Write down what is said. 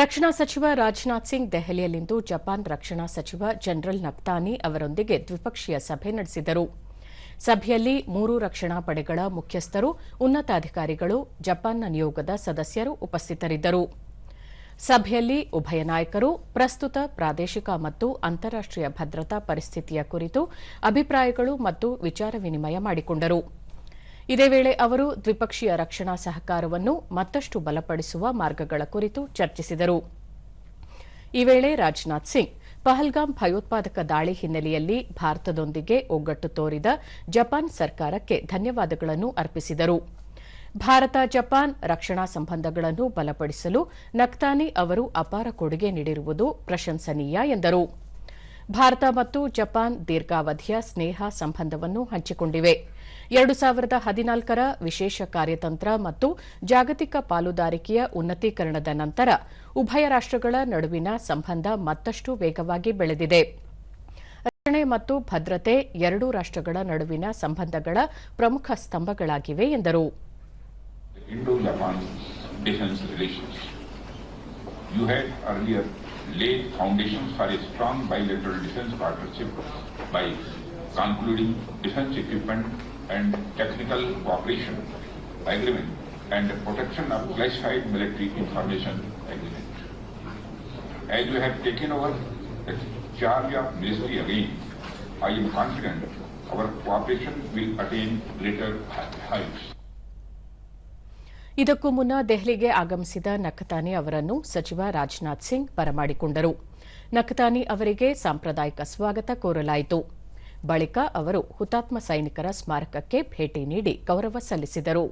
ರಕ್ಷಣಾ ಸಚಿವ ರಾಜನಾಥ್ ಸಿಂಗ್ ದೆಹಲಿಯಲ್ಲಿಂದು ಜಪಾನ್ ರಕ್ಷಣಾ ಸಚಿವ ಜನರಲ್ ನಕ್ತಾನಿ ಅವರೊಂದಿಗೆ ದ್ವಿಪಕ್ಷೀಯ ಸಭೆ ನಡೆಸಿದರು. ಸಭೆಯಲ್ಲಿ ಮೂರು ರಕ್ಷಣಾ ಪಡೆಗಳ ಮುಖ್ಯಸ್ಥರು, ಉನ್ನತಾಧಿಕಾರಿಗಳು, ಜಪಾನ್ನ ನಿಯೋಗದ ಸದಸ್ಯರು ಉಪಸ್ಥಿತರಿದ್ದರು. ಸಭೆಯಲ್ಲಿ ಉಭಯ ನಾಯಕರು ಪ್ರಸ್ತುತ ಪ್ರಾದೇಶಿಕ ಮತ್ತು ಅಂತಾರಾಷ್ಟೀಯ ಭದ್ರತಾ ಪರಿಸ್ಥಿತಿಯ ಕುರಿತು ಅಭಿಪ್ರಾಯಗಳು ಮತ್ತು ವಿಚಾರ ವಿನಿಮಯ ಮಾಡಿಕೊಂಡರು. ಇದೇ ವೇಳೆ ಅವರು ದ್ವಿಪಕ್ಷೀಯ ರಕ್ಷಣಾ ಸಹಕಾರವನ್ನು ಮತ್ತಷ್ಟು ಬಲಪಡಿಸುವ ಮಾರ್ಗಗಳ ಕುರಿತು ಚರ್ಚಿಸಿದರು. ಈ ವೇಳೆ ರಾಜನಾಥ್ ಸಿಂಗ್ ಪಹಲ್ಗಾಮ್ ಭಯೋತ್ಪಾದಕ ದಾಳಿ ಹಿನ್ನೆಲೆಯಲ್ಲಿ ಭಾರತದೊಂದಿಗೆ ಒಗ್ಗಟ್ಟು ತೋರಿದ ಜಪಾನ್ ಸರ್ಕಾರಕ್ಕೆ ಧನ್ಯವಾದಗಳನ್ನು ಅರ್ಪಿಸಿದರು. ಭಾರತ, ಜಪಾನ್ ರಕ್ಷಣಾ ಸಂಬಂಧಗಳನ್ನು ಬಲಪಡಿಸಲು ನಕ್ತಾನಿ ಅವರು ಅಪಾರ ಕೊಡುಗೆ ನೀಡಿರುವುದು ಪ್ರಶಂಸನೀಯ ಎಂದರು. ಭಾರತ ಮತ್ತು ಜಪಾನ್ ದೀರ್ಘಾವಧಿಯ ಸ್ನೇಹ ಸಂಬಂಧವನ್ನು ಹಂಚಿಕೊಂಡಿವೆ. ಎರಡು ಸಾವಿರದ ಹದಿನಾಲ್ಕರ ವಿಶೇಷ ಕಾರ್ಯತಂತ್ರ ಮತ್ತು ಜಾಗತಿಕ ಪಾಲುದಾರಿಕೆಯ ಉನ್ನತೀಕರಣದ ನಂತರ ಉಭಯ ರಾಷ್ಟಗಳ ನಡುವಿನ ಸಂಬಂಧ ಮತ್ತಷ್ಟು ವೇಗವಾಗಿ ಬೆಳೆದಿದೆ. ರಕ್ಷಣೆ ಮತ್ತು ಭದ್ರತೆ ಎರಡೂ ರಾಷ್ಟಗಳ ನಡುವಿನ ಸಂಬಂಧಗಳ ಪ್ರಮುಖ ಸ್ತಂಭಗಳಾಗಿವೆ ಎಂದರು. You had earlier laid foundations for a strong bilateral defense partnership by concluding defense equipment and technical cooperation agreement and protection of classified military information agreement. As you have taken over the charge of ministry again, I am confident our cooperation will attain greater heights. ಇದಕ್ಕೂ ಮುನ್ನ ದೆಹಲಿಗೆ ಆಗಮಿಸಿದ ನಖತಾನಿ ಅವರನ್ನು ಸಚಿವ ರಾಜನಾಥ್ ಸಿಂಗ್ ಬರಮಾಡಿಕೊಂಡರು. ನಖತಾನಿ ಅವರಿಗೆ ಸಾಂಪ್ರದಾಯಿಕ ಸ್ವಾಗತ ಕೋರಲಾಯಿತು. ಬಳಿಕ ಅವರು ಹುತಾತ್ಮ ಸೈನಿಕರ ಸ್ಮಾರಕಕ್ಕೆ ಭೇಟಿ ನೀಡಿ ಗೌರವ ಸಲ್ಲಿಸಿದರು.